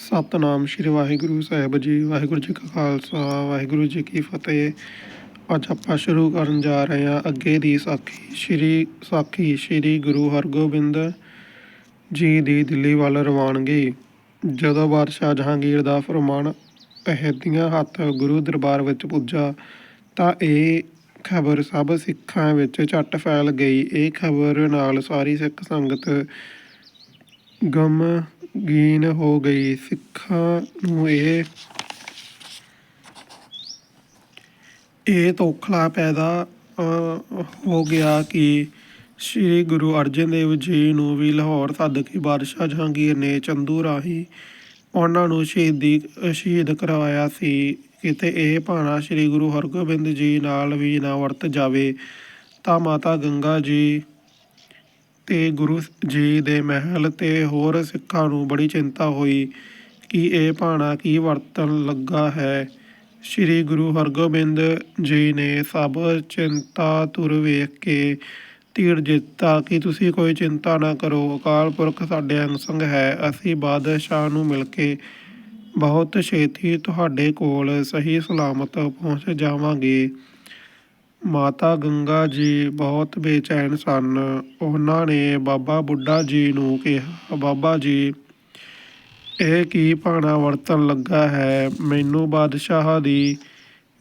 ਸਤਨਾਮ ਸ਼੍ਰੀ ਵਾਹਿਗੁਰੂ ਸਾਹਿਬ ਜੀ, ਵਾਹਿਗੁਰੂ ਜੀ ਕਾ ਖਾਲਸਾ, ਵਾਹਿਗੁਰੂ ਜੀ ਕੀ ਫਤਿਹ। ਅੱਜ ਆਪਾਂ ਸ਼ੁਰੂ ਕਰਨ ਜਾ ਰਹੇ ਹਾਂ ਅੱਗੇ ਦੀ ਸਾਖੀ, ਸ਼੍ਰੀ ਸਾਖੀ ਸ਼੍ਰੀ ਗੁਰੂ ਹਰਗੋਬਿੰਦ ਜੀ ਦੀ ਦਿੱਲੀ ਵੱਲ ਰਵਾਨਗੀ। ਜਦੋਂ ਬਾਦਸ਼ਾਹ ਜਹਾਂਗੀਰ ਦਾ ਫਰਮਾਨ ਅਹਿਦੀਆਂ ਹੱਥ ਗੁਰੂ ਦਰਬਾਰ ਵਿੱਚ ਪੁੱਜਾ, ਤਾਂ ਇਹ ਖਬਰ ਸਭ ਸਿੱਖਾਂ ਵਿੱਚ ਝੱਟ ਫੈਲ ਗਈ। ਇਹ ਖਬਰ ਨਾਲ ਸਾਰੀ ਸਿੱਖ ਸੰਗਤ ਗਮ ਗਮਗੀਨ ਹੋ ਗਈ। ਸਿੱਖਾਂ ਨੂੰ ਇਹ ਇਹ ਤੋਖਲਾ ਪੈਦਾ ਹੋ ਗਿਆ ਕਿ ਸ੍ਰੀ ਗੁਰੂ ਅਰਜਨ ਦੇਵ ਜੀ ਨੂੰ ਵੀ ਲਾਹੌਰ ਸੱਦ ਬਾਦਸ਼ਾਹ ਜਹਾਂਗੀਰ ਨੇ ਚੰਦੂ ਰਾਹੀਂ ਉਹਨਾਂ ਨੂੰ ਸ਼ਹੀਦੀ, ਸ਼ਹੀਦ ਕਰਵਾਇਆ ਸੀ। ਕਿਤੇ ਇਹ ਭਾਣਾ ਸ੍ਰੀ ਗੁਰੂ ਹਰਗੋਬਿੰਦ ਜੀ ਨਾਲ ਵੀ ਨਾ ਵਰਤ ਜਾਵੇ, ਤਾਂ ਮਾਤਾ ਗੰਗਾ ਜੀ ਤੇ ਗੁਰੂ ਜੀ ਦੇ ਮਹਿਲ ਤੇ ਹੋਰ ਸਿੱਖਾਂ ਨੂੰ ਬੜੀ ਚਿੰਤਾ ਹੋਈ ਕਿ ਇਹ ਭਾਣਾ ਕੀ ਵਰਤਣ ਲੱਗਾ ਹੈ। ਸ੍ਰੀ ਗੁਰੂ ਹਰਗੋਬਿੰਦ ਜੀ ਨੇ ਸਭ ਚਿੰਤਾ ਤੁਰ ਵੇਖ ਕੇ ਧੀਰ ਦਿੱਤਾ ਕਿ ਤੁਸੀਂ ਕੋਈ ਚਿੰਤਾ ਨਾ ਕਰੋ, ਅਕਾਲ ਪੁਰਖ ਸਾਡੇ ਅੰਗ ਸੰਗ ਹੈ, ਅਸੀਂ ਬਾਦਸ਼ਾਹ ਨੂੰ ਮਿਲ ਕੇ ਬਹੁਤ ਛੇਤੀ ਤੁਹਾਡੇ ਕੋਲ ਸਹੀ ਸਲਾਮਤ ਪਹੁੰਚ ਜਾਵਾਂਗੇ। ਮਾਤਾ ਗੰਗਾ ਜੀ ਬਹੁਤ ਬੇਚੈਨ ਸਨ। ਉਹਨਾਂ ਨੇ ਬਾਬਾ ਬੁੱਢਾ ਜੀ ਨੂੰ ਕਿਹਾ, ਬਾਬਾ ਜੀ, ਇਹ ਕੀ ਭਾਣਾ ਵਰਤਣ ਲੱਗਾ ਹੈ? ਮੈਨੂੰ ਬਾਦਸ਼ਾਹ ਦੀ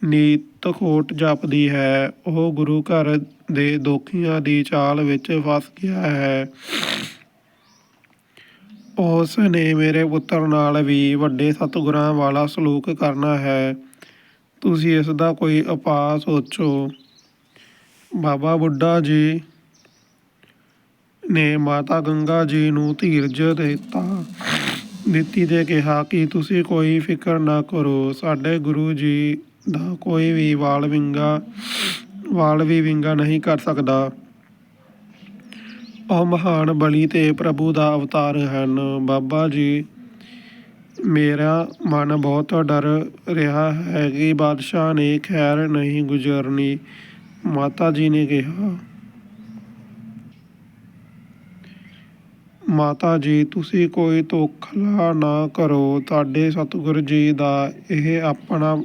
ਨੀਤ ਖੋਟ ਜਾਪਦੀ ਹੈ। ਉਹ ਗੁਰੂ ਘਰ ਦੇ ਦੋਖੀਆਂ ਦੀ ਚਾਲ ਵਿੱਚ ਫਸ ਗਿਆ ਹੈ। ਉਸ ਨੇ ਮੇਰੇ ਪੁੱਤਰ ਨਾਲ ਵੀ ਵੱਡੇ ਸਤਿਗੁਰਾਂ ਵਾਲਾ ਸਲੂਕ ਕਰਨਾ ਹੈ। ਤੁਸੀਂ ਇਸ ਦਾ ਕੋਈ ਉਪਾਅ ਸੋਚੋ। ਬਾਬਾ ਬੁੱਢਾ ਜੀ ਨੇ ਮਾਤਾ ਗੰਗਾ ਜੀ ਨੂੰ ਧੀਰਜ ਦਿੱਤਾ। ਦਿੱਤੀ ਤੇ ਕਿਹਾ ਕਿ ਤੁਸੀਂ ਕੋਈ ਫਿਕਰ ਨਾ ਕਰੋ, ਸਾਡੇ ਗੁਰੂ ਜੀ ਦਾ ਕੋਈ ਵੀ ਵਾਲ ਵਿੰਗਾ, ਵਾਲ ਵੀ ਵਿੰਗਾ ਨਹੀਂ ਕਰ ਸਕਦਾ। ਉਹ ਮਹਾਨ ਬਲੀ ਤੇ ਪ੍ਰਭੂ ਦਾ ਅਵਤਾਰ ਹਨ। ਬਾਬਾ ਜੀ, ਮੇਰਾ ਮਨ ਬਹੁਤ ਡਰ ਰਿਹਾ ਹੈ ਕਿ ਬਾਦਸ਼ਾਹ ਨੇ ਖੈਰ ਨਹੀਂ ਗੁਜ਼ਰਨੀ। ਮਾਤਾ ਜੀ ਨੇ ਕਿਹਾ, ਮਾਤਾ ਜੀ, ਤੁਸੀਂ ਕੋਈ ਧੋਖਲਾ ਨਾ ਕਰੋ। ਤੁਹਾਡੇ ਸਤਿਗੁਰ ਜੀ ਦਾ ਇਹ ਆਪਣਾ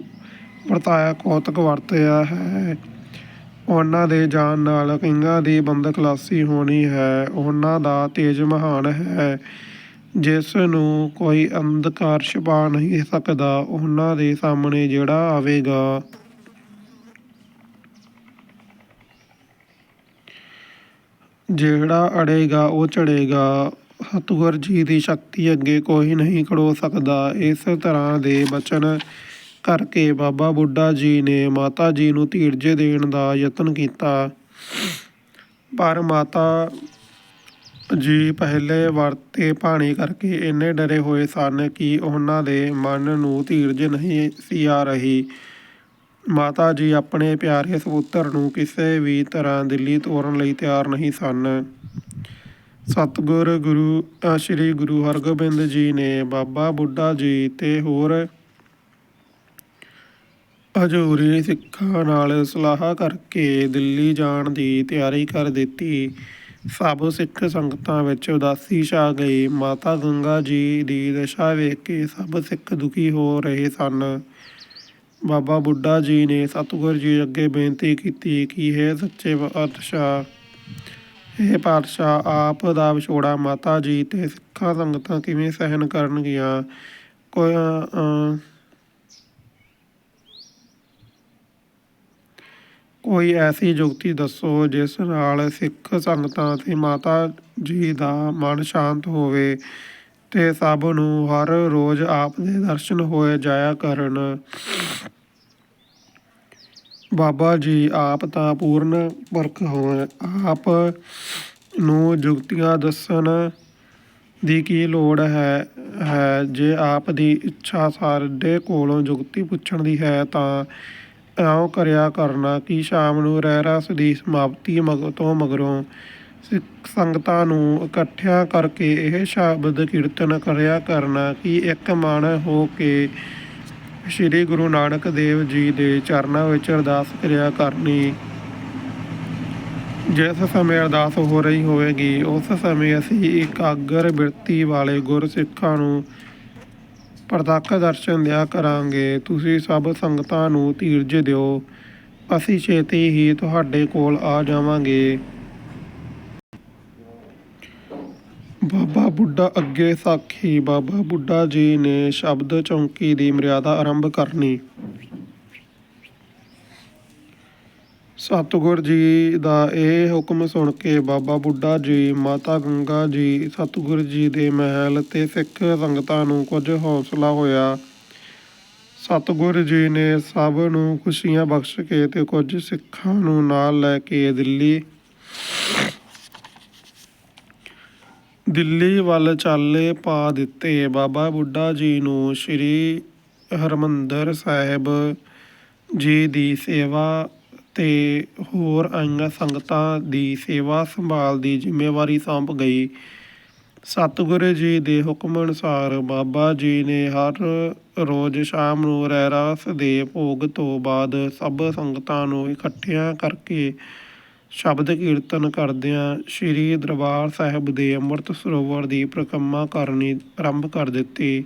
ਵਰਤਾਇਆ ਕੌਤਕ ਵਰਤਿਆ ਹੈ। ਉਹਨਾਂ ਦੇ ਜਾਣ ਨਾਲ ਕਈਆਂ ਦੀ ਬੰਦਕ ਹੋਣੀ ਹੈ। ਉਹਨਾਂ ਦਾ ਤੇਜ ਮਹਾਨ ਹੈ। ਜਿਸ ਨੂੰ ਕੋਈ ਅੰਧਕਾਰ ਛੁਪਾ ਨਹੀਂ ਸਕਦਾ, ਉਹਨਾਂ ਦੇ ਸਾਹਮਣੇ ਜਿਹੜਾ ਆਵੇਗਾ ਜਿਹੜਾ ਅੜੇਗਾ ਉਹ ਚੜ੍ਹੇਗਾ ਸਤਿਗੁਰ ਜੀ ਦੀ ਸ਼ਕਤੀ ਅੱਗੇ ਕੋਈ ਨਹੀਂ ਖੜੋ ਸਕਦਾ। ਇਸ ਤਰ੍ਹਾਂ ਦੇ ਬਚਨ ਕਰਕੇ ਬਾਬਾ ਬੁੱਢਾ ਜੀ ਨੇ ਮਾਤਾ ਜੀ ਨੂੰ ਧੀਰਜ ਦੇਣ ਦਾ ਯਤਨ ਕੀਤਾ। ਪਰ ਮਾਤਾ ਜੀ ਪਹਿਲੇ ਵਰਤੇ ਪਾਣੀ ਕਰਕੇ ਇੰਨੇ ਡਰੇ ਹੋਏ ਸਨ ਕਿ ਉਹਨਾਂ ਦੇ ਮਨ ਨੂੰ ਧੀਰਜ ਨਹੀਂ ਸੀ ਆ ਰਹੀ। ਮਾਤਾ ਜੀ ਆਪਣੇ ਪਿਆਰੇ ਸਪੁੱਤਰ ਨੂੰ ਕਿਸੇ ਵੀ ਤਰ੍ਹਾਂ ਦਿੱਲੀ ਤੋਰਨ ਲਈ ਤਿਆਰ ਨਹੀਂ ਸਨ। ਸਤਿਗੁਰ ਗੁਰੂ ਸ੍ਰੀ ਗੁਰੂ ਹਰਗੋਬਿੰਦ ਜੀ ਨੇ ਬਾਬਾ ਬੁੱਢਾ ਜੀ ਤੇ ਹੋਰ ਹਜ਼ੂਰੀ ਸਿੱਖਾਂ ਨਾਲ ਸਲਾਹ ਕਰਕੇ ਦਿੱਲੀ ਜਾਣ ਦੀ ਤਿਆਰੀ ਕਰ ਦਿੱਤੀ। ਸਭ ਸਿੱਖ ਸੰਗਤਾਂ ਵਿੱਚ ਉਦਾਸੀ ਛਾ ਗਈ। ਮਾਤਾ ਗੰਗਾ ਜੀ ਦੀ ਦਸ਼ਾ ਵੇਖ ਕੇ ਸਭ ਸਿੱਖ ਦੁਖੀ ਹੋ ਰਹੇ ਸਨ। ਬਾਬਾ ਬੁੱਢਾ ਜੀ ਨੇ ਸਤਿਗੁਰ ਜੀ ਅੱਗੇ ਬੇਨਤੀ ਕੀਤੀ ਕਿ ਇਹ ਸੱਚੇ ਪਾਤਸ਼ਾਹ ਇਹ ਪਾਤਸ਼ਾਹ, ਆਪ ਦਾ ਵਿਛੋੜਾ ਮਾਤਾ ਜੀ ਤੇ ਸਿੱਖਾਂ ਸੰਗਤਾਂ ਕਿਵੇਂ ਸਹਿਨ ਕਰਨਗੀਆਂ? ਕੋਈ ਕੋਈ ਐਸੀ ਜੁਗਤੀ ਦੱਸੋ ਜਿਸ ਨਾਲ ਸਿੱਖ ਸੰਗਤਾਂ ਤੇ ਮਾਤਾ ਜੀ ਦਾ ਮਨ ਸ਼ਾਂਤ ਹੋਵੇ। ਤੇ ਸਭ ਨੂੰ ਹਰ ਰੋਜ਼ ਆਪ ਦੇ ਦਰਸ਼ਨ ਹੋਏ ਜਾਇਆ ਕਰਨ। ਬਾਬਾ ਜੀ ਆਪ ਤਾਂ ਪੂਰਨ ਪੁਰਖ ਹੋਣ ਆਪ ਨੂੰ ਜੁਗਤੀਆਂ ਦੱਸਣ ਦੀ ਕੀ ਲੋੜ ਹੈ ਹੈ। ਜੇ ਆਪ ਦੀ ਇੱਛਾ ਸਾਡੇ ਕੋਲੋਂ ਜੁਗਤੀ ਪੁੱਛਣ ਦੀ ਹੈ ਤਾਂ ਇਉਂ ਕਰਿਆ ਕਰਨਾ ਕਿ ਸ਼ਾਮ ਨੂੰ ਰਹਿ ਰਸ ਦੀ ਸਮਾਪਤੀ ਮਗ, ਤੋਂ ਮਗਰੋਂ ਸਿੱਖ ਸੰਗਤਾਂ ਨੂੰ ਇਕੱਠਿਆਂ ਕਰਕੇ ਇਹ ਸ਼ਬਦ ਕੀਰਤਨ ਕਰਿਆ ਕਰਨਾ ਕਿ ਇੱਕ ਮਨ ਹੋ ਕੇ ਸ੍ਰੀ ਗੁਰੂ ਨਾਨਕ ਦੇਵ ਜੀ ਦੇ ਚਰਨਾਂ ਵਿੱਚ ਅਰਦਾਸ ਕਰਿਆ ਕਰਨੀ। ਜਿਸ ਸਮੇਂ ਅਰਦਾਸ ਹੋ ਰਹੀ ਹੋਵੇਗੀ, ਉਸ ਸਮੇਂ ਅਸੀਂ ਇਕਾਗਰ ਬਿਰਤੀ ਵਾਲੇ ਗੁਰ ਸਿੱਖਾਂ ਨੂੰ ਪ੍ਰਤੱਖ ਦਰਸ਼ਨ ਦਿਆ ਕਰਾਂਗੇ। ਤੁਸੀਂ ਸਭ ਸੰਗਤਾਂ ਨੂੰ ਧੀਰਜ ਦਿਓ। ਅਸੀਂ ਛੇਤੀ ਹੀ ਤੁਹਾਡੇ ਕੋਲ ਆ ਜਾਵਾਂਗੇ। ਬਾਬਾ ਬੁੱਢਾ ਅੱਗੇ ਸਾਖੀ, ਬਾਬਾ ਬੁੱਢਾ ਜੀ ਨੇ ਸ਼ਬਦ ਚੌਂਕੀ ਦੀ ਮਰਿਆਦਾ ਆਰੰਭ ਕਰਨੀ। ਸਤਿਗੁਰ ਜੀ ਦਾ ਇਹ ਹੁਕਮ ਸੁਣ ਕੇ ਬਾਬਾ ਬੁੱਢਾ ਜੀ, ਮਾਤਾ ਗੰਗਾ ਜੀ, ਸਤਿਗੁਰ ਜੀ ਦੇ ਮਹਿਲ ਤੇ ਸਿੱਖ ਸੰਗਤਾਂ ਨੂੰ ਕੁਝ ਹੌਸਲਾ ਹੋਇਆ। ਸਤਿਗੁਰ ਜੀ ਨੇ ਸਭ ਨੂੰ ਖੁਸ਼ੀਆਂ ਬਖਸ਼ ਕੇ ਤੇ ਕੁਝ ਸਿੱਖਾਂ ਨੂੰ ਨਾਲ ਲੈ ਕੇ ਦਿੱਲੀ ਦਿੱਲੀ ਵੱਲ ਚਾਲੇ ਪਾ ਦਿੱਤੇ। ਬਾਬਾ ਬੁੱਢਾ ਜੀ ਨੂੰ ਸ੍ਰੀ ਹਰਮੰਦਰ ਸਾਹਿਬ ਜੀ ਦੀ ਸੇਵਾ ਤੇ ਹੋਰ ਆਈਆਂ ਸੰਗਤਾਂ ਦੀ ਸੇਵਾ ਸੰਭਾਲ ਦੀ ਜ਼ਿੰਮੇਵਾਰੀ ਸੌਂਪ ਗਈ। ਸਤਿਗੁਰੂ ਜੀ ਦੇ ਹੁਕਮ ਅਨੁਸਾਰ ਬਾਬਾ ਜੀ ਨੇ ਹਰ ਰੋਜ਼ ਸ਼ਾਮ ਨੂੰ ਰਹਿਰਾਸ ਦੇ ਭੋਗ ਤੋਂ ਬਾਅਦ ਸਭ ਸੰਗਤਾਂ ਨੂੰ ਇਕੱਠਿਆਂ ਕਰਕੇ ਸ਼ਬਦ ਕੀਰਤਨ ਕਰਦਿਆਂ ਸ੍ਰੀ ਦਰਬਾਰ ਸਾਹਿਬ ਦੇ ਅੰਮ੍ਰਿਤ ਸਰੋਵਰ ਦੀ ਪ੍ਰਕਰਮਾ ਕਰਨੀ ਆਰੰਭ ਕਰ ਦਿੱਤੀ।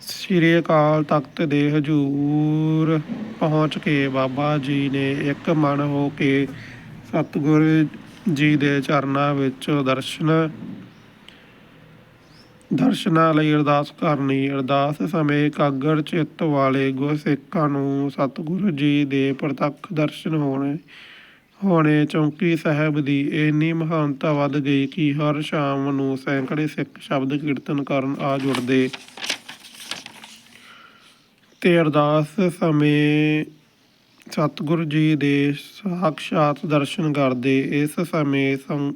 ਸ੍ਰੀ ਅਕਾਲ ਤਖਤ ਦੇ ਹਜੂਰ ਪਹੁੰਚ ਕੇ ਬਾਬਾ ਜੀ ਨੇ ਇੱਕ ਮਨ ਹੋ ਕੇ ਸਤਿਗੁਰੂ ਜੀ ਦੇ ਚਰਨਾਂ ਵਿੱਚ ਦਰਸ਼ਨ, ਦਰਸ਼ਨਾਂ ਲਈ ਅਰਦਾਸ ਕਰਨੀ। ਅਰਦਾਸ ਸਮੇਂ ਕਾਗਰ ਚਿੱਤ ਵਾਲੇ ਗੁਰਸਿੱਖਾਂ ਨੂੰ ਸਤਿਗੁਰੂ ਜੀ ਦੇ ਪ੍ਰਤੱਖ ਦਰਸ਼ਨ ਹੋਣੇ। ਹੁਣੇ ਚੌਂਕੀ ਸਾਹਿਬ ਦੀ ਇੰਨੀ ਮਹਾਨਤਾ ਵੱਧ ਗਈ ਕਿ ਹਰ ਸ਼ਾਮ ਨੂੰ ਸੈਂਕੜੇ ਸਿੱਖ ਸ਼ਬਦ ਕੀਰਤਨ ਕਰਨ ਆ ਜੁੜਦੇ। ਤੇ ਅਰਦਾਸ ਸਮੇਂ ਸਤਿਗੁਰੂ ਜੀ ਦੇ ਸਾਖਸ਼ਾਤ ਦਰਸ਼ਨ ਕਰਦੇ। ਇਸ ਸਮੇਂ ਸੰ,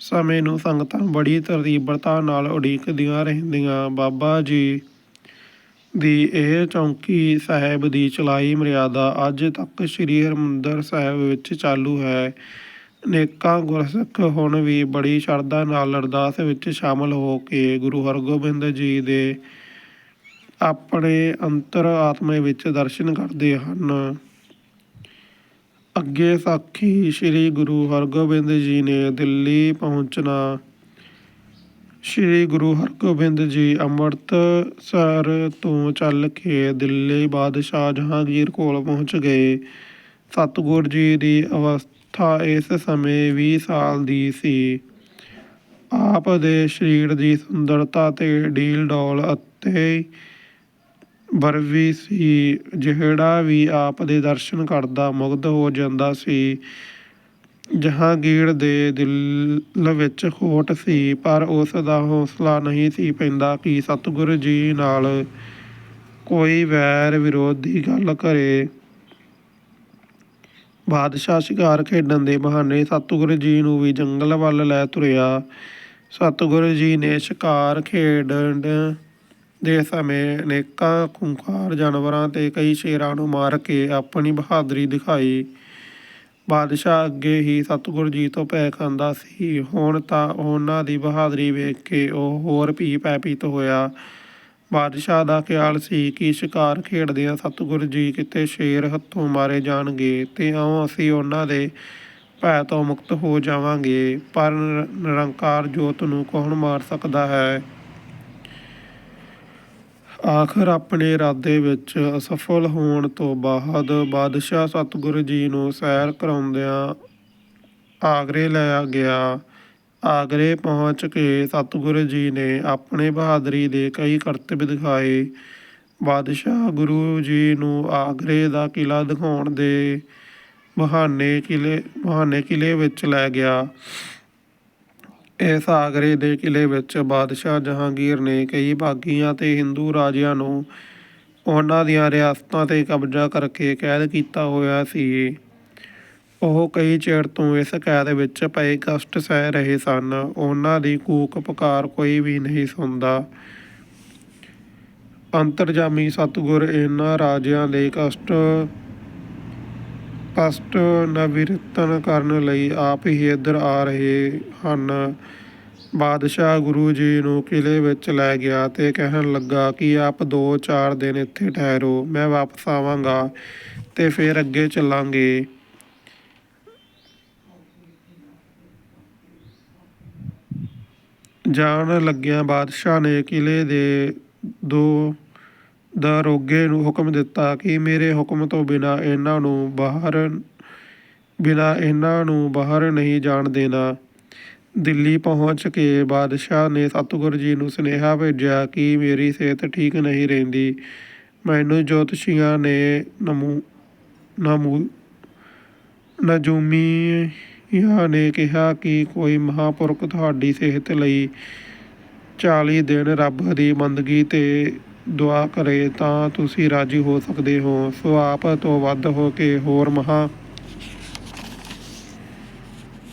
ਸਮੇਂ ਨੂੰ ਸੰਗਤਾਂ ਬੜੀ ਤਰੀਬਰਤਾ ਨਾਲ ਉਡੀਕਦੀਆਂ ਰਹਿੰਦੀਆਂ। ਬਾਬਾ ਜੀ ਦੀ ਇਹ ਚੌਂਕੀ ਸਾਹਿਬ ਦੀ ਚਲਾਈ ਮਰਿਆਦਾ ਅੱਜ ਤੱਕ ਸ੍ਰੀ ਹਰਿਮੰਦਰ ਸਾਹਿਬ ਵਿੱਚ ਚਾਲੂ ਹੈ। ਅਨੇਕਾਂ ਗੁਰਸਿੱਖ ਹੁਣ ਵੀ ਬੜੀ ਸ਼ਰਧਾ ਨਾਲ ਅਰਦਾਸ ਵਿੱਚ ਸ਼ਾਮਲ ਹੋ ਕੇ ਗੁਰੂ ਹਰਗੋਬਿੰਦ ਜੀ ਦੇ ਆਪਣੇ ਅੰਤਰ ਆਤਮੇ ਵਿੱਚ ਦਰਸ਼ਨ ਕਰਦੇ ਹਨ। ਅੱਗੇ ਸਾਖੀ ਸ੍ਰੀ ਗੁਰੂ ਹਰਗੋਬਿੰਦ ਜੀ ਨੇ ਦਿੱਲੀ ਪਹੁੰਚਣਾ ਸ੍ਰੀ ਗੁਰੂ ਹਰਗੋਬਿੰਦ ਜੀ ਅੰਮ੍ਰਿਤਸਰ ਤੋਂ ਚੱਲ ਕੇ ਦਿੱਲੀ ਬਾਦਸ਼ਾਹ ਜਹਾਂਗੀਰ ਕੋਲ ਪਹੁੰਚ ਗਏ। ਸਤਿਗੁਰ ਜੀ ਦੀ ਅਵਸਥਾ ਇਸ ਸਮੇਂ 20 ਸਾਲ ਦੀ ਸੀ। ਆਪ ਦੇ ਸਰੀਰ ਦੀ ਸੁੰਦਰਤਾ ਤੇ ਡੀਲ ਡੋਲ ਅਤੇ ਵਰਵੀ ਸੀ। ਜਿਹੜਾ ਵੀ ਆਪ ਦੇ ਦਰਸ਼ਨ ਕਰਦਾ ਮੁਗਧ ਹੋ ਜਾਂਦਾ ਸੀ। ਜਹਾਂਗੀਰ ਦੇ ਦਿਲ ਵਿੱਚ ਖੋਟ ਸੀ, ਪਰ ਉਸ ਦਾ ਹੌਸਲਾ ਨਹੀਂ ਸੀ ਪੈਂਦਾ ਕਿ ਸਤਿਗੁਰੂ ਜੀ ਨਾਲ ਕੋਈ ਵੈਰ ਵਿਰੋਧ ਦੀ ਗੱਲ ਕਰੇ। ਬਾਦਸ਼ਾਹ ਸ਼ਿਕਾਰ ਖੇਡਣ ਦੇ ਬਹਾਨੇ ਸਤਿਗੁਰੂ ਜੀ ਨੂੰ ਵੀ ਜੰਗਲ ਵੱਲ ਲੈ ਤੁਰਿਆ। ਸਤਿਗੁਰੂ ਜੀ ਨੇ ਸ਼ਿਕਾਰ ਖੇਡਣ ਦੇ ਸਮੇਂ ਅਨੇਕਾਂ ਖੂੰਖਾਰ ਜਾਨਵਰਾਂ ਤੇ ਕਈ ਸ਼ੇਰਾਂ ਨੂੰ ਮਾਰ ਕੇ ਆਪਣੀ ਬਹਾਦਰੀ ਦਿਖਾਈ। ਬਾਦਸ਼ਾਹ ਅੱਗੇ ਹੀ ਸਤਿਗੁਰੂ ਜੀ ਤੋਂ ਭੈ ਖਾਂਦਾ ਸੀ। ਹੁਣ ਤਾਂ ਉਹਨਾਂ ਦੀ ਬਹਾਦਰੀ ਵੇਖ ਕੇ ਉਹ ਹੋਰ ਭੀ ਭੈਭੀਤ ਹੋਇਆ। ਬਾਦਸ਼ਾਹ ਦਾ ਖਿਆਲ ਸੀ ਕਿ ਸ਼ਿਕਾਰ ਖੇਡਦਿਆਂ ਸਤਿਗੁਰੂ ਜੀ ਕਿਤੇ ਸ਼ੇਰ ਹੱਥੋਂ ਮਾਰੇ ਜਾਣਗੇ ਤੇ ਆਉਂ ਅਸੀਂ ਉਹਨਾਂ ਦੇ ਭੈ ਤੋਂ ਮੁਕਤ ਹੋ ਜਾਵਾਂਗੇ। ਪਰ ਨਿਰੰਕਾਰ ਜੋਤ ਨੂੰ ਕੌਣ ਮਾਰ ਸਕਦਾ ਹੈ? ਆਖਰ ਆਪਣੇ ਇਰਾਦੇ ਵਿੱਚ ਅਸਫਲ ਹੋਣ ਤੋਂ ਬਾਅਦ ਬਾਦਸ਼ਾਹ ਸਤਿਗੁਰੂ ਜੀ ਨੂੰ ਸੈਰ ਕਰਾਉਂਦਿਆਂ ਆਗਰੇ ਲੈ ਗਿਆ। ਆਗਰੇ ਪਹੁੰਚ ਕੇ ਸਤਿਗੁਰੂ ਜੀ ਨੇ ਆਪਣੇ ਬਹਾਦਰੀ ਦੇ ਕਈ ਕਰਤੱਵ ਦਿਖਾਏ। ਬਾਦਸ਼ਾਹ ਗੁਰੂ ਜੀ ਨੂੰ ਆਗਰੇ ਦਾ ਕਿਲਾ ਦਿਖਾਉਣ ਦੇ ਬਹਾਨੇ ਕਿਲੇ ਬਹਾਨੇ ਕਿਲੇ ਵਿੱਚ ਲੈ ਗਿਆ। ਇਸ ਆਗਰੇ ਦੇ ਕਿਲੇ ਵਿੱਚ ਬਾਦਸ਼ਾਹ ਜਹਾਂਗੀਰ ਨੇ ਕਈ ਬਾਗੀਆਂ ਤੇ ਹਿੰਦੂ ਰਾਜਿਆਂ ਨੂੰ ਉਹਨਾਂ ਦੀਆਂ ਰਿਆਸਤਾਂ ਤੇ ਕਬਜ਼ਾ ਕਰਕੇ ਕੈਦ ਕੀਤਾ ਹੋਇਆ ਸੀ। ਉਹ ਕਈ ਚਿਰ ਤੋਂ ਇਸ ਕੈਦ ਵਿੱਚ ਪਏ ਕਸ਼ਟ ਸਹਿ ਰਹੇ ਸਨ। ਉਹਨਾਂ ਦੀ ਕੂਕ ਪੁਕਾਰ ਕੋਈ ਵੀ ਨਹੀਂ ਸੁਣਦਾ। ਅੰਤਰਜਾਮੀ ਸਤਿਗੁਰ ਇਹਨਾਂ ਰਾਜਿਆਂ ਦੇ ਕਸ਼ਟ ਕਸ਼ਟ ਨਵਿਰਤਨ ਕਰਨ ਲਈ ਆਪ ਹੀ ਇੱਧਰ ਆ ਰਹੇ ਹਨ। ਬਾਦਸ਼ਾਹ ਗੁਰੂ ਜੀ ਨੂੰ ਕਿਲੇ ਵਿੱਚ ਲੈ ਗਿਆ ਤੇ ਕਹਿਣ ਲੱਗਾ ਕਿ ਆਪ 2-4 ਦਿਨ ਇੱਥੇ ਠਹਿਰੋ, ਮੈਂ ਵਾਪਸ ਆਵਾਂਗਾ ਤੇ ਫਿਰ ਅੱਗੇ ਚੱਲਾਂਗੇ। ਜਾਣ ਲੱਗਿਆ ਬਾਦਸ਼ਾਹ ਨੇ ਕਿਲੇ ਦੇ ਦੋ ਦਰੋਗੇ ਨੂੰ ਹੁਕਮ ਦਿੱਤਾ ਕਿ ਮੇਰੇ ਹੁਕਮ ਤੋਂ ਬਿਨਾਂ ਇਹਨਾਂ ਨੂੰ ਬਾਹਰ, ਬਿਨਾਂ ਇਹਨਾਂ ਨੂੰ ਬਾਹਰ ਨਹੀਂ ਜਾਣ ਦੇਣਾ। ਦਿੱਲੀ ਪਹੁੰਚ ਕੇ ਬਾਦਸ਼ਾਹ ਨੇ ਸਤਿਗੁਰੂ ਜੀ ਨੂੰ ਸੁਨੇਹਾ ਭੇਜਿਆ ਕਿ ਮੇਰੀ ਸਿਹਤ ਠੀਕ ਨਹੀਂ ਰਹਿੰਦੀ। ਮੈਨੂੰ ਜੋਤਸ਼ੀਆਂ ਨੇ ਨਮੂ ਨਮੂ, ਨਜੂਮੀਆਂ ਨੇ ਕਿਹਾ ਕਿ ਕੋਈ ਮਹਾਂਪੁਰਖ ਤੁਹਾਡੀ ਸਿਹਤ ਲਈ 40 ਦਿਨ ਰੱਬ ਦੀ ਬੰਦਗੀ ਤੇ ਦੁਆ ਕਰੇ ਤਾਂ ਤੁਸੀਂ ਰਾਜੀ ਹੋ ਸਕਦੇ ਹੋ। ਸੋ ਆਪ ਤੋਂ ਵੱਧ ਹੋ ਕੇ ਹੋਰ ਮਹਾ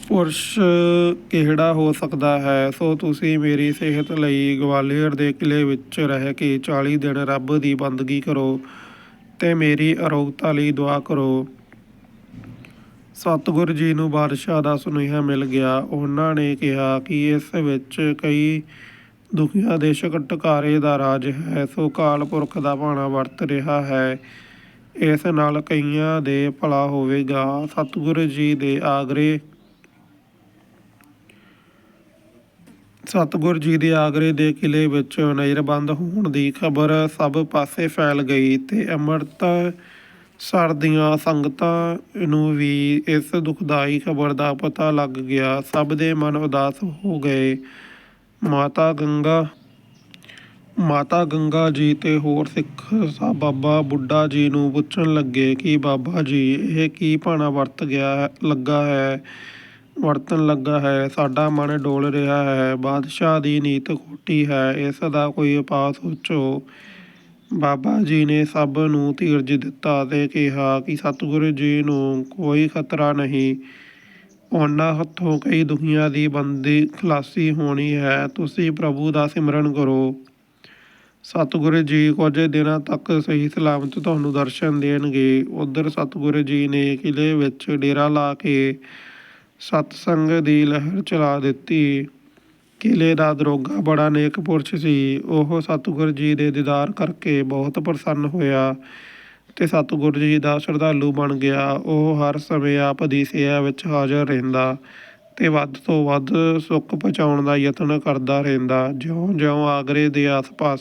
ਪੁਰਸ਼ ਕਿਹੜਾ ਹੋ ਸਕਦਾ ਹੈ? ਸੋ ਤੁਸੀਂ ਮੇਰੀ ਸਿਹਤ ਲਈ ਗਵਾਲੀਅਰ ਦੇ ਕਿਲੇ ਵਿੱਚ ਰਹਿ ਕੇ 40 ਦਿਨ ਰੱਬ ਦੀ ਬੰਦਗੀ ਕਰੋ ਤੇ ਮੇਰੀ ਅਰੋਗਤਾ ਲਈ ਦੁਆ ਕਰੋ। ਸਤਿਗੁਰੂ ਜੀ ਨੂੰ ਬਾਦਸ਼ਾਹ ਦਾ ਸੁਨੇਹਾ ਮਿਲ ਗਿਆ। ਉਹਨਾਂ ਨੇ ਕਿਹਾ ਕਿ ਇਸ ਵਿੱਚ ਕਈ ਦੁਖੀਆਂ ਦੇ ਸ਼ਕਟਕਾਰੇ ਦਾ ਰਾਜ ਹੈ, ਸੋ ਕਾਲ ਪੁਰਖ ਦਾ ਭਾਣਾ ਵਰਤ ਰਿਹਾ ਹੈ। ਇਸ ਨਾਲ ਕਈਆਂ ਦੇ ਭਲਾ ਹੋਵੇਗਾ। ਸਤਿਗੁਰੂ ਜੀ ਦੇ ਆਗਰੇ ਸਤਿਗੁਰੂ ਜੀ ਦੇ ਆਗਰੇ ਦੇ ਕਿਲੇ ਵਿੱਚ ਨਜ਼ਰਬੰਦ ਹੋਣ ਦੀ ਖਬਰ ਸਭ ਪਾਸੇ ਫੈਲ ਗਈ ਤੇ ਅੰਮ੍ਰਿਤ ਸਰ ਦੀਆਂ ਸੰਗਤਾਂ ਨੂੰ ਵੀ ਇਸ ਦੁਖਦਾਈ ਖਬਰ ਦਾ ਪਤਾ ਲੱਗ ਗਿਆ। ਸਭ ਦੇ ਮਨ ਉਦਾਸ ਹੋ ਗਏ। ਮਾਤਾ ਗੰਗਾ। ਮਾਤਾ ਗੰਗਾ ਜੀ ਤੇ ਹੋਰ ਸਿੱਖ ਸਾ ਬਾਬਾ ਬੁੱਢਾ ਜੀ ਨੂੰ ਪੁੱਛਣ ਲੱਗੇ ਕਿ ਬਾਬਾ ਜੀ, ਇਹ ਕੀ ਭਾਣਾ ਵਰਤ ਗਿਆ ਹੈ- ਲੱਗਾ ਹੈ? ਵਰਤਣ ਲੱਗਾ ਹੈ, ਸਾਡਾ ਮਨ ਡੋਲ ਰਿਹਾ ਹੈ, ਬਾਦਸ਼ਾਹ ਦੀ ਨੀਤ ਖੋਟੀ ਹੈ, ਇਸ ਦਾ ਕੋਈ ਉਪਾਅ ਸੋਚੋ। ਬਾਬਾ ਜੀ ਨੇ ਸਭ ਨੂੰ ਧੀਰਜ ਦਿੱਤਾ ਤੇ ਕਿਹਾ ਕਿ ਸਤਿਗੁਰੂ ਜੀ ਨੂੰ ਕੋਈ ਖਤਰਾ ਨਹੀਂ। ਉਹਨਾਂ ਹੱਥੋਂ ਕਈ ਦੁਖੀਆਂ ਦੀ ਬੰਦੀ ਖਲਾਸੀ ਹੋਣੀ ਹੈ। ਤੁਸੀਂ ਪ੍ਰਭੂ ਦਾ ਸਿਮਰਨ ਕਰੋ। ਸਤਿਗੁਰੂ ਜੀ ਕੁਝ ਦਿਨਾਂ ਤੱਕ ਸਹੀ ਸਲਾਮਤ ਤੁਹਾਨੂੰ ਦਰਸ਼ਨ ਦੇਣਗੇ। ਉਧਰ ਸਤਿਗੁਰੂ ਜੀ ਨੇ ਕਿਲੇ ਵਿੱਚ ਡੇਰਾ ਲਾ ਕੇ ਸਤਸੰਗ ਦੀ ਲਹਿਰ ਚਲਾ ਦਿੱਤੀ। ਕਿਲੇ ਦਾ ਦਰੋਗਾ ਬੜਾ ਨੇਕ ਪੁਰਸ਼ ਸੀ। ਉਹ ਸਤਿਗੁਰੂ ਜੀ ਦੇ ਦੀਦਾਰ ਕਰਕੇ ਬਹੁਤ ਪ੍ਰਸੰਨ ਹੋਇਆ। ਤੇ ਸਤਿਗੁਰੂ ਜੀ ਦਾ ਸ਼ਰਧਾਲੂ ਬਣ ਗਿਆ। ਉਹ ਹਰ ਸਮੇਂ ਆਪ ਦੀ ਸੇਵਾ ਵਿੱਚ ਹਾਜ਼ਰ ਰਹਿੰਦਾ ਤੇ ਵੱਧ ਤੋਂ ਵੱਧ ਸੁੱਖ ਪਹੁੰਚਾਉਣ ਦਾ ਯਤਨ ਕਰਦਾ ਰਹਿੰਦਾ। ਜਿਉਂ-ਜਿਉਂ ਆਗਰੇ ਦੇ ਆਸ-ਪਾਸ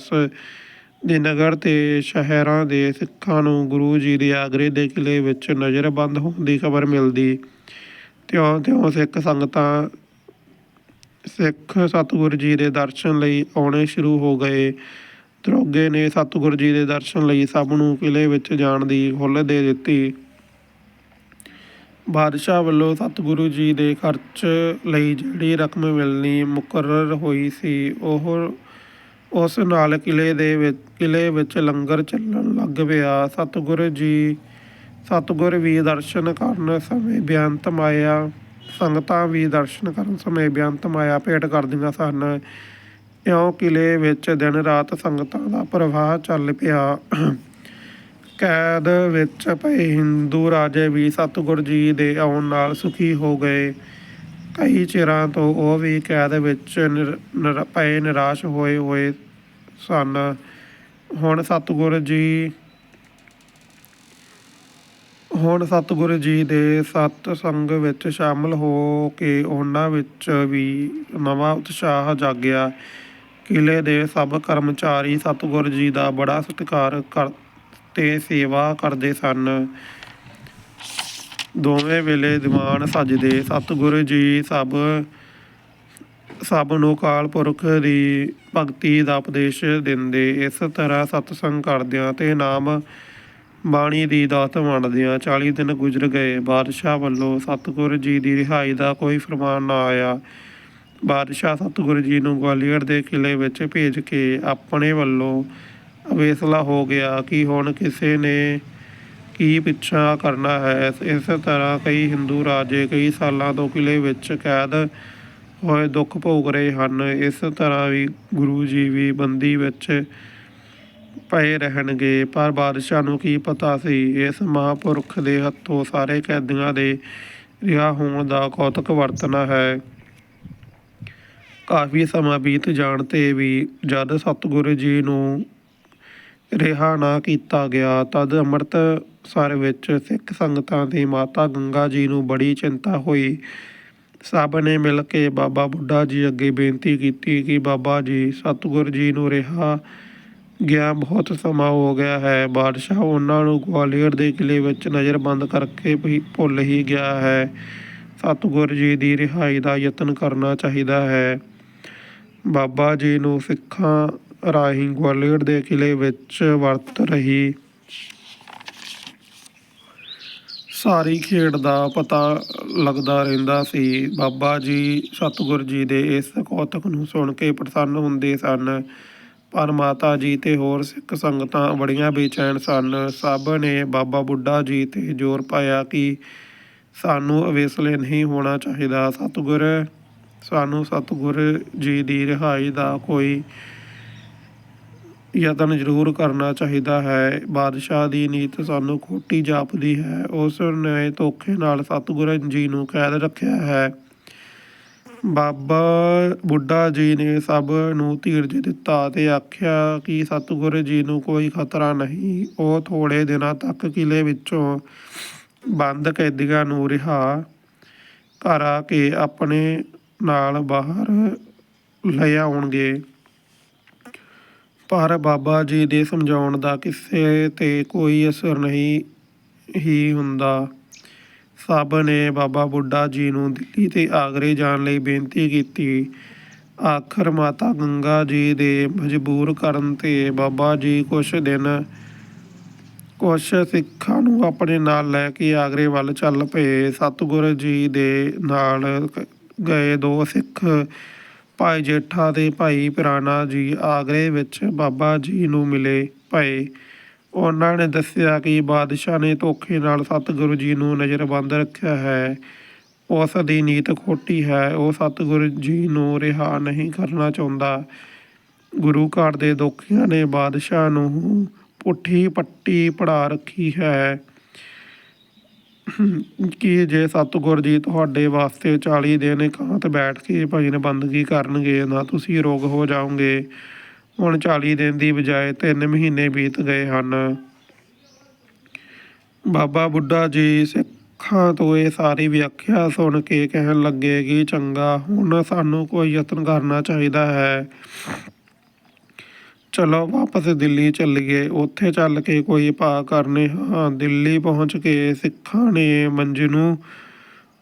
ਦੇ ਨਗਰ ਤੇ ਸ਼ਹਿਰਾਂ ਦੇ ਸਿੱਖਾਂ ਨੂੰ ਗੁਰੂ ਜੀ ਦੇ ਆਗਰੇ ਦੇ ਕਿਲੇ ਵਿੱਚ ਨਜ਼ਰਬੰਦ ਹੋਣ ਦੀ ਖਬਰ ਮਿਲਦੀ। ਤਿਉਂ-ਤਿਉਂ ਸਿੱਖ ਸੰਗਤਾਂ, ਸਿੱਖ ਸਤਿਗੁਰੂ ਜੀ ਦੇ ਦਰਸ਼ਨ ਲਈ ਆਉਣੇ ਸ਼ੁਰੂ ਹੋ ਗਏ। ਦਰੋਗੇ ਨੇ ਸਤਿਗੁਰੂ ਜੀ ਦੇ ਦਰਸ਼ਨ ਲਈ ਸਭ ਨੂੰ ਕਿਲੇ ਵਿੱਚ ਜਾਣ ਦੀ ਖੁੱਲ੍ਹ ਦੇ ਦਿੱਤੀ। ਬਾਦਸ਼ਾਹ ਵੱਲੋਂ ਸਤਿਗੁਰੂ ਜੀ ਦੇ ਖਰਚ ਲਈ ਜਿਹੜੀ ਰਕਮ ਮਿਲਣੀ ਮੁਕਰਰ ਹੋਈ ਸੀ, ਉਹ ਉਸ ਨਾਲ ਕਿਲੇ ਦੇ ਵਿੱਚ ਕਿਲੇ ਵਿੱਚ ਲੰਗਰ ਚੱਲਣ ਲੱਗ ਪਿਆ। ਸਤਿਗੁਰੂ ਜੀ, ਸਤਿਗੁਰ ਵੀ ਦਰਸ਼ਨ ਕਰਨ ਸਮੇਂ ਬੇਅੰਤ ਮਾਇਆ, ਸੰਗਤਾਂ ਵੀ ਦਰਸ਼ਨ ਕਰਨ ਸਮੇਂ ਬੇਅੰਤ ਮਾਇਆ ਭੇਟ ਕਰਦੀਆਂ ਸਨ। ਇਉਂ ਕਿਲੇ ਵਿੱਚ ਦਿਨ ਰਾਤ ਸੰਗਤਾਂ ਦਾ ਪ੍ਰਵਾਹ ਚੱਲ ਪਿਆ। ਕੈਦ ਵਿੱਚ ਪਏ ਹਿੰਦੂ ਰਾਜੇ ਵੀ ਸਤਿਗੁਰੂ ਜੀ ਦੇ ਆਉਣ ਨਾਲ ਸੁਖੀ ਹੋ ਗਏ। ਕਈ ਚਿਰਾਂ ਤੋਂ ਉਹ ਵੀ ਕੈਦ ਵਿੱਚ ਪਏ ਨਿਰਾਸ਼ ਹੋਏ ਹੋਏ ਸਨ। ਹੁਣ ਸਤਿਗੁਰੂ ਜੀ, ਹੁਣ ਸਤਿਗੁਰੂ ਜੀ ਦੇ ਸਤ ਸੰਗ ਵਿੱਚ ਸ਼ਾਮਲ ਹੋ ਕੇ ਉਹਨਾਂ ਵਿੱਚ ਵੀ ਨਵਾਂ ਉਤਸ਼ਾਹ ਜਾਗਿਆ। ਕਿਲੇ ਦੇ ਸਭ ਕਰਮਚਾਰੀ ਸਤਿਗੁਰੂ ਜੀ ਦਾ ਬੜਾ ਸਤਿਕਾਰ ਕਰ ਤੇ ਸੇਵਾ ਕਰਦੇ ਸਨ। ਦੋਵੇਂ ਵੇਲੇ ਦੀਵਾਨ ਸਜਦੇ। ਸਤਿਗੁਰੂ ਜੀ ਸਭ ਸਭ ਨੂੰ ਕਾਲ ਪੁਰਖ ਦੀ ਭਗਤੀ ਦਾ ਉਪਦੇਸ਼ ਦਿੰਦੇ। ਇਸ ਤਰ੍ਹਾਂ ਸਤਸੰਗ ਕਰਦਿਆਂ ਤੇ ਨਾਮ ਬਾਣੀ ਦੀ ਦਾਤ ਵੰਡਦਿਆਂ 40 ਦਿਨ ਗੁਜ਼ਰ ਗਏ। ਬਾਦਸ਼ਾਹ ਵੱਲੋਂ ਸਤਿਗੁਰੂ ਜੀ ਦੀ ਰਿਹਾਈ ਦਾ ਕੋਈ ਫਰਮਾਨ ਨਾ ਆਇਆ। ਬਾਦਸ਼ਾਹ ਸਤਿਗੁਰੂ ਜੀ ਨੂੰ ਗਵਾਲੀਅਰ ਦੇ ਕਿਲੇ ਵਿੱਚ ਭੇਜ ਕੇ ਆਪਣੇ ਵੱਲੋਂ ਅਵੇਸਲਾ ਹੋ ਗਿਆ ਕਿ ਹੁਣ ਕਿਸੇ ਨੇ ਕੀ ਪਿੱਛਾ ਕਰਨਾ ਹੈ। ਇਸ ਤਰ੍ਹਾਂ ਕਈ ਹਿੰਦੂ ਰਾਜੇ ਕਈ ਸਾਲਾਂ ਤੋਂ ਕਿਲੇ ਵਿੱਚ ਕੈਦ ਹੋਏ ਦੁੱਖ ਭੋਗ ਰਹੇ ਹਨ। ਇਸ ਤਰ੍ਹਾਂ ਵੀ ਗੁਰੂ ਜੀ ਵੀ ਬੰਦੀ ਵਿੱਚ ਪਏ ਰਹਿਣਗੇ। ਪਰ ਬਾਦਸ਼ਾਹ ਨੂੰ ਕੀ ਪਤਾ ਸੀ? ਇਸ ਮਹਾਂਪੁਰਖ ਦੇ ਹੱਥੋਂ ਸਾਰੇ ਕੈਦੀਆਂ ਦੇ ਰਿਹਾ ਹੋਣ ਦਾ ਕੌਤਕ ਵਰਤਣਾ ਹੈ। ਕਾਫੀ ਸਮਾਂ ਬੀਤ ਜਾਣ ਤੇ ਵੀ ਜਦ ਸਤਿਗੁਰੂ ਜੀ ਨੂੰ ਰਿਹਾ ਨਾ ਕੀਤਾ ਗਿਆ, ਤਦ ਅੰਮ੍ਰਿਤਸਰ ਵਿੱਚ ਸਿੱਖ ਸੰਗਤਾਂ ਦੀ ਮਾਤਾ ਗੰਗਾ ਜੀ ਨੂੰ ਬੜੀ ਚਿੰਤਾ ਹੋਈ। ਸਭ ਨੇ ਮਿਲ ਕੇ ਬਾਬਾ ਬੁੱਢਾ ਜੀ ਅੱਗੇ ਬੇਨਤੀ ਕੀਤੀ ਕਿ ਬਾਬਾ ਜੀ, ਸਤਿਗੁਰੂ ਜੀ ਨੂੰ ਰਿਹਾ ਗਿਆ ਬਹੁਤ ਸਮਾਂ ਹੋ ਗਿਆ ਹੈ। ਬਾਦਸ਼ਾਹ ਉਹਨਾਂ ਨੂੰ ਗਵਾਲੀਅਰ ਦੇ ਕਿਲੇ ਵਿੱਚ ਨਜ਼ਰਬੰਦ ਕਰਕੇ ਵੀ ਭੁੱਲ ਹੀ ਗਿਆ ਹੈ। ਸਤਿਗੁਰ ਜੀ ਦੀ ਰਿਹਾਈ ਦਾ ਯਤਨ ਕਰਨਾ ਚਾਹੀਦਾ ਹੈ। ਬਾਬਾ ਜੀ ਨੂੰ ਸਿੱਖਾਂ ਰਾਹੀਂ ਗਵਾਲੀਅਰ ਦੇ ਕਿਲੇ ਵਿੱਚ ਵਰਤ ਰਹੀ। ਸਾਰੀ ਖੇਡ ਦਾ ਪਤਾ ਲੱਗਦਾ ਰਹਿੰਦਾ ਸੀ। ਬਾਬਾ ਜੀ ਸਤਿਗੁਰ ਜੀ ਦੇ ਇਸ ਕੌਤਕ ਨੂੰ ਸੁਣ ਕੇ ਪ੍ਰਸੰਨ ਹੁੰਦੇ ਸਨ। ਪਰ ਮਾਤਾ ਜੀ ਤੇ ਹੋਰ ਸਿੱਖ ਸੰਗਤਾਂ ਬੜੀਆਂ ਬੇਚੈਨ ਸਨ। ਸਭ ਨੇ ਬਾਬਾ ਬੁੱਢਾ ਜੀ ਤੇ ਜ਼ੋਰ ਪਾਇਆ ਕਿ ਸਾਨੂੰ ਅਵੇਸਲੇ ਨਹੀਂ ਹੋਣਾ ਚਾਹੀਦਾ। ਸਤਿਗੁਰ ਸਾਨੂੰ ਸਤਿਗੁਰ ਜੀ ਦੀ ਰਿਹਾਈ ਦਾ ਕੋਈ ਯਤਨ ਜ਼ਰੂਰ ਕਰਨਾ ਚਾਹੀਦਾ ਹੈ। ਬਾਦਸ਼ਾਹ ਦੀ ਨੀਤ ਸਾਨੂੰ ਖੋਟੀ ਜਾਪਦੀ ਹੈ। ਉਸ ਨੇ ਧੋਖੇ ਨਾਲ ਸਤਿਗੁਰ ਜੀ ਨੂੰ ਕੈਦ ਰੱਖਿਆ ਹੈ। ਬਾਬਾ ਬੁੱਢਾ ਜੀ ਨੇ ਸਭ ਨੂੰ ਧੀਰਜ ਦਿੱਤਾ ਤੇ ਆਖਿਆ ਕਿ ਸਤਿਗੁਰ ਜੀ ਨੂੰ ਕੋਈ ਖਤਰਾ ਨਹੀਂ। ਉਹ ਥੋੜੇ ਦਿਨਾਂ ਤੱਕ ਕਿਲੇ ਵਿੱਚੋਂ ਬੰਦ ਕੈਦੀਆਂ ਨੂੰ ਰਿਹਾ। ਕਰਾ ਕੇ ਆਪਣੇ ਨਾਲ ਬਾਹਰ ਲੈ ਆਉਣਗੇ। ਪਰ ਬਾਬਾ ਜੀ ਦੇ ਸਮਝਾਉਣ ਦਾ ਕਿਸੇ ਤੇ ਕੋਈ ਅਸਰ ਨਹੀਂ ਹੀ ਹੁੰਦਾ। ਸਭ ਨੇ ਬਾਬਾ ਬੁੱਢਾ ਜੀ ਨੂੰ ਦਿੱਲੀ ਤੇ ਆਗਰੇ ਜਾਣ ਲਈ ਬੇਨਤੀ ਕੀਤੀ। ਆਖਰ ਮਾਤਾ ਗੰਗਾ ਜੀ ਦੇ ਮਜਬੂਰ ਕਰਨ ਤੇ ਬਾਬਾ ਜੀ ਕੁਛ ਦਿਨ ਕੁਛ ਸਿੱਖਾਂ ਨੂੰ ਆਪਣੇ ਨਾਲ ਲੈ ਕੇ ਆਗਰੇ ਵੱਲ ਚੱਲ ਪਏ। ਸਤਿਗੁਰ ਜੀ ਦੇ ਨਾਲ ਗਏ ਦੋ ਸਿੱਖ ਭਾਈ ਜੇਠਾ ਤੇ ਭਾਈ ਪਿਰਾਣਾ ਜੀ ਆਗਰੇ ਵਿੱਚ ਬਾਬਾ ਜੀ ਨੂੰ ਮਿਲੇ ਪਏ ਉਹਨਾਂ ਨੇ ਦੱਸਿਆ ਕਿ ਬਾਦਸ਼ਾਹ ਨੇ ਧੋਖੇ ਨਾਲ ਸਤਿਗੁਰੂ ਜੀ ਨੂੰ ਨਜ਼ਰਬੰਦ ਰੱਖਿਆ ਹੈ। ਉਸ ਦੀ ਨੀਤ ਖੋਟੀ ਹੈ। ਉਹ ਸਤਿਗੁਰੂ ਜੀ ਨੂੰ ਰਿਹਾ ਨਹੀਂ ਕਰਨਾ ਚਾਹੁੰਦਾ। ਗੁਰੂ ਘਰ ਦੇ ਦੋਖੀਆਂ ਨੇ ਬਾਦਸ਼ਾਹ ਨੂੰ ਪੁੱਠੀ ਪੱਟੀ ਪੜਾ ਰੱਖੀ ਹੈ। ਕਿ ਜੇ ਸਤਿਗੁਰ ਜੀ ਤੁਹਾਡੇ ਵਾਸਤੇ 40 ਦਿਨ ਇਕਾਂਤ ਬੈਠ ਕੇ ਭਜਨ ਬੰਦਗੀ ਕਰਨਗੇ, ਨਾ ਤੁਸੀਂ ਰੋਗ ਹੋ ਜਾਓਗੇ। ਹੁਣ 40 ਦਿਨ ਦੀ ਬਜਾਏ 3 ਮਹੀਨੇ ਬੀਤ ਗਏ ਹਨ। ਬਾਬਾ ਬੁੱਢਾ ਜੀ ਸਿੱਖਾਂ ਤੋਂ ਇਹ ਸਾਰੀ ਵਿਆਖਿਆ ਸੁਣ ਕੇ ਕਹਿਣ ਲੱਗੇ ਕਿ ਚੰਗਾ, ਹੁਣ ਸਾਨੂੰ ਕੋਈ ਯਤਨ ਕਰਨਾ ਚਾਹੀਦਾ ਹੈ। ਚਲੋ ਵਾਪਸ ਦਿੱਲੀ ਚੱਲੀਏ। ਉੱਥੇ ਚੱਲ ਕੇ ਕੋਈ ਭਾ ਕਰਨੇ। ਹਾਂ, ਦਿੱਲੀ ਪਹੁੰਚ ਕੇ ਸਿੱਖਾਂ ਨੇ ਮੰਜਨੂ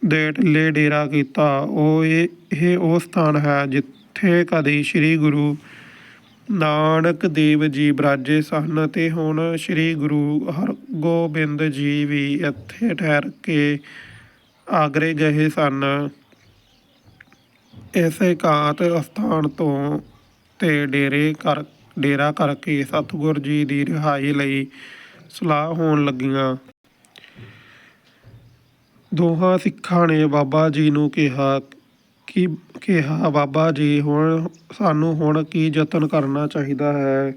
ਦੇ ਟਿੱਲੇ ਡੇਰਾ ਕੀਤਾ। ਉਹ ਇਹ ਉਹ ਸਥਾਨ ਹੈ ਜਿੱਥੇ ਕਦੇ ਸ੍ਰੀ ਗੁਰੂ ਨਾਨਕ ਦੇਵ ਜੀ ਬਰਾਜੇ ਸਨ ਤੇ ਹੁਣ ਸ੍ਰੀ ਗੁਰੂ ਹਰਗੋਬਿੰਦ ਜੀ ਵੀ ਇੱਥੇ ਠਹਿਰ ਕੇ ਆਗਰੇ ਗਏ ਸਨ। ਇਸੇ ਕਾਂਤ ਅਸਥਾਨ ਤੋਂ ਤੇ ਡੇਰੇ ਕਰ ਡੇਰਾ ਕਰਕੇ ਸਤਿਗੁਰ ਜੀ ਦੀ ਰਿਹਾਈ ਲਈ ਸਲਾਹ ਹੋਣ ਲੱਗੀਆਂ। ਦੋਹਾਂ ਸਿੱਖਾਂ ਨੇ ਬਾਬਾ ਜੀ ਨੂੰ ਕਿਹਾ ਕਿ, ਕਿਹਾ, ਬਾਬਾ ਜੀ, ਹੁਣ ਸਾਨੂੰ ਹੁਣ ਕੀ ਯਤਨ ਕਰਨਾ ਚਾਹੀਦਾ ਹੈ?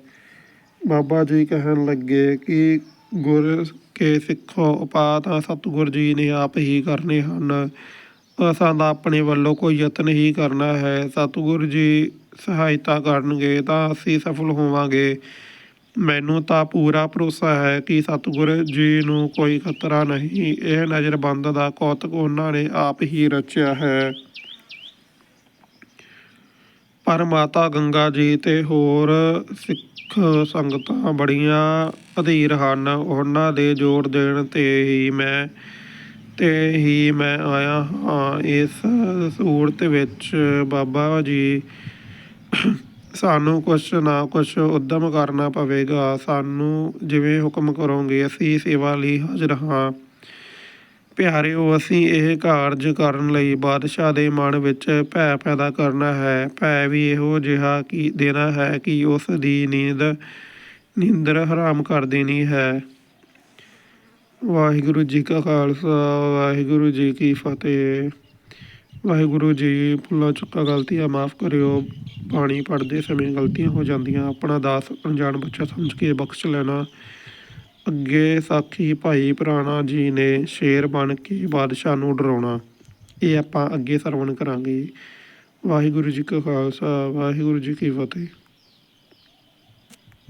ਬਾਬਾ ਜੀ ਕਹਿਣ ਲੱਗੇ ਕਿ ਗੁਰ ਕੇ ਸਿੱਖੋ, ਉਪਾਅ ਤਾਂ ਸਤਿਗੁਰ ਜੀ ਨੇ ਆਪ ਹੀ ਕਰਨੇ ਹਨ। ਅਸਾਂ ਦਾ ਆਪਣੇ ਵੱਲੋਂ ਕੋਈ ਯਤਨ ਹੀ ਕਰਨਾ ਹੈ। ਸਤਿਗੁਰ ਜੀ ਸਹਾਇਤਾ ਕਰਨਗੇ ਤਾਂ ਅਸੀਂ ਸਫਲ ਹੋਵਾਂਗੇ। ਮੈਨੂੰ ਤਾਂ ਪੂਰਾ ਭਰੋਸਾ ਹੈ ਕਿ ਸਤਿਗੁਰ ਜੀ ਨੂੰ ਕੋਈ ਖਤਰਾ ਨਹੀਂ। ਇਹ ਨਜ਼ਰਬੰਦ ਦਾ ਕੌਤਕ ਉਹਨਾਂ ਨੇ ਆਪ ਹੀ ਰਚਿਆ ਹੈ। ਪਰ ਮਾਤਾ ਗੰਗਾ ਜੀ ਤੇ ਹੋਰ ਸਿੱਖ ਸੰਗਤਾਂ ਬੜੀਆਂ ਅਧੀਰ ਹਨ। ਉਹਨਾਂ ਦੇ ਜ਼ੋਰ ਦੇਣ ਤੇ ਹੀ ਮੈਂ, ਤੇ ਹੀ ਮੈਂ ਆਇਆ ਹਾਂ। ਇਸ ਸੂਰਤ ਵਿੱਚ ਬਾਬਾ ਜੀ ਸਾਨੂੰ ਕੁਛ ਨਾ ਕੁਛ ਉੱਦਮ ਕਰਨਾ ਪਵੇਗਾ। ਸਾਨੂੰ ਜਿਵੇਂ ਹੁਕਮ ਕਰੋਗੇ, ਅਸੀਂ ਸੇਵਾ ਲਈ ਹਾਜ਼ਰ ਹਾਂ। ਪਿਆਰਿਓ, ਅਸੀਂ ਇਹ ਕਾਰਜ ਕਰਨ ਲਈ ਬਾਦਸ਼ਾਹ ਦੇ ਮਨ ਵਿੱਚ ਭੈ ਪੈਦਾ ਕਰਨਾ ਹੈ। ਭੈ ਵੀ ਇਹੋ ਜਿਹਾ ਕਿ ਦੇਣਾ ਹੈ ਕਿ ਉਸ ਦੀ ਨੀਂਦ, ਨੀਂਦਰ ਹਰਾਮ ਕਰ ਦੇਣੀ ਹੈ। ਵਾਹਿਗੁਰੂ ਜੀ ਕਾ ਖਾਲਸਾ, ਵਾਹਿਗੁਰੂ ਜੀ ਕੀ ਫਤਿਹ। ਵਾਹਿਗੁਰੂ ਜੀ, ਭੁੱਲਾਂ ਚੁੱਕਾ ਗਲਤੀਆਂ ਮਾਫ ਕਰਿਓ। ਪਾਣੀ ਪੜ੍ਹਦੇ ਸਮੇਂ ਗਲਤੀਆਂ ਹੋ ਜਾਂਦੀਆਂ। ਆਪਣਾ ਦਾਸ, ਅਣਜਾਣ ਬੱਚਾ ਸਮਝ ਕੇ ਬਖਸ਼ ਲੈਣਾ। ਅੱਗੇ ਸਾਖੀ ਭਾਈ ਪੁਰਾਣਾ ਜੀ ਨੇ ਸ਼ੇਰ ਬਣ ਕੇ ਬਾਦਸ਼ਾਹ ਨੂੰ ਡਰਾਉਣਾ। ਇਹ ਆਪਾਂ ਅੱਗੇ ਸਰਵਣ ਕਰਾਂਗੇ। ਵਾਹਿਗੁਰੂ ਜੀ ਕਾ ਖਾਲਸਾ, ਵਾਹਿਗੁਰੂ ਜੀ ਕੀ ਫਤਿਹ।